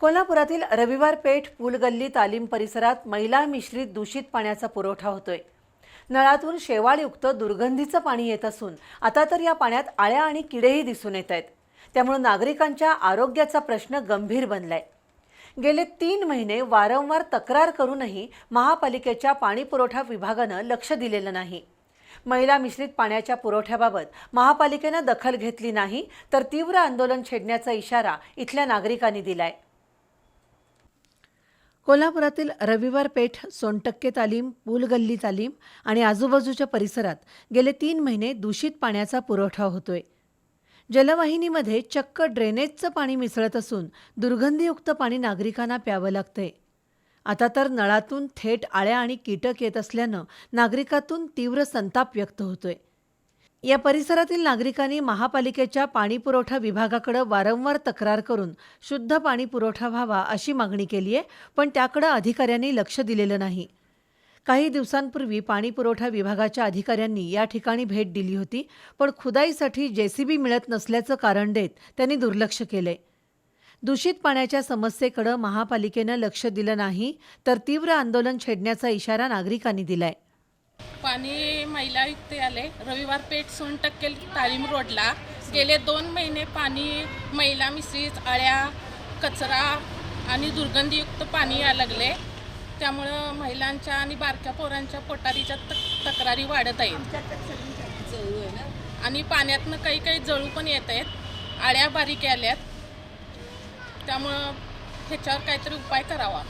कोल्हापुरातील रविवार पेठ पुलगल्ली तालीम परिसरात महिला मिश्रित दूषित पाण्याचा पुरवठा होतोय. नळातून शेवाळयुक्त दुर्गंधीचं पाणी येत असून आता तर या पाण्यात आळ्या आणि किडेही दिसून येत आहेत. त्यामुळे नागरिकांच्या आरोग्याचा प्रश्न गंभीर बनलाय. गेले तीन महिने वारंवार तक्रार करूनही महापालिकेच्या पाणीपुरवठा विभागानं लक्ष दिलेलं नाही. महिला मिश्रित पाण्याच्या पुरवठ्याबाबत महापालिकेनं दखल घेतली नाही तर तीव्र आंदोलन छेडण्याचा इशारा इथल्या नागरिकांनी दिलाय. कोल्हापुरातील रविवार पेठ सोनटक्के तालीम पुलगल्ली तालीम आणि आजूबाजूच्या परिसरात गेले तीन महिने दूषित पाण्याचा पुरवठा होतोय. जलवाहिनीमध्ये चक्क ड्रेनेजचं पाणी मिसळत असून दुर्गंधीयुक्त पाणी नागरिकांना प्यावं लागतंय. आता तर नळातून थेट आळ्या आणि कीटक येत असल्यानं नागरिकातून तीव्र संताप व्यक्त होतोय. या परिसरातील नागरिकांनी महापालिकेच्या पाणीपुरवठा विभागाकडे वारंवार तक्रार करून शुद्ध पाणी पुरवठा व्हावा अशी मागणी केली आहे पण त्याकडे अधिकाऱ्यांनी लक्ष दिलेलं नाही. काही दिवसांपूर्वी पाणीपुरवठा विभागाच्या अधिकाऱ्यांनी या ठिकाणी भेट दिली होती पण खुदाईसाठी जेसीबी मिळत नसल्याचं कारण देत त्यांनी दुर्लक्ष केले. दूषित पाण्याच्या समस्येकडे महापालिकेनं लक्ष दिलं नाही तर तीव्र आंदोलन छेडण्याचा इशारा नागरिकांनी दिलाय. पाणी मैलायुक्त आले. रविवार पेठ सोन टक्के तालीम रोडला. गेले दोन महिने पाणी मैला मिश्रित आळ्या कचरा आणि दुर्गंधीयुक्त पाणी यायला लागले. त्यामुळं महिलांच्या आणि बारक्या पोरांच्या पोटारीच्या तक तक्रारी वाढत आहेत. आणि पाण्यातनं काही काही जळू पण येत आहेत. आळ्या बारीक आल्यात. त्यामुळं ह्याच्यावर काहीतरी उपाय करावा.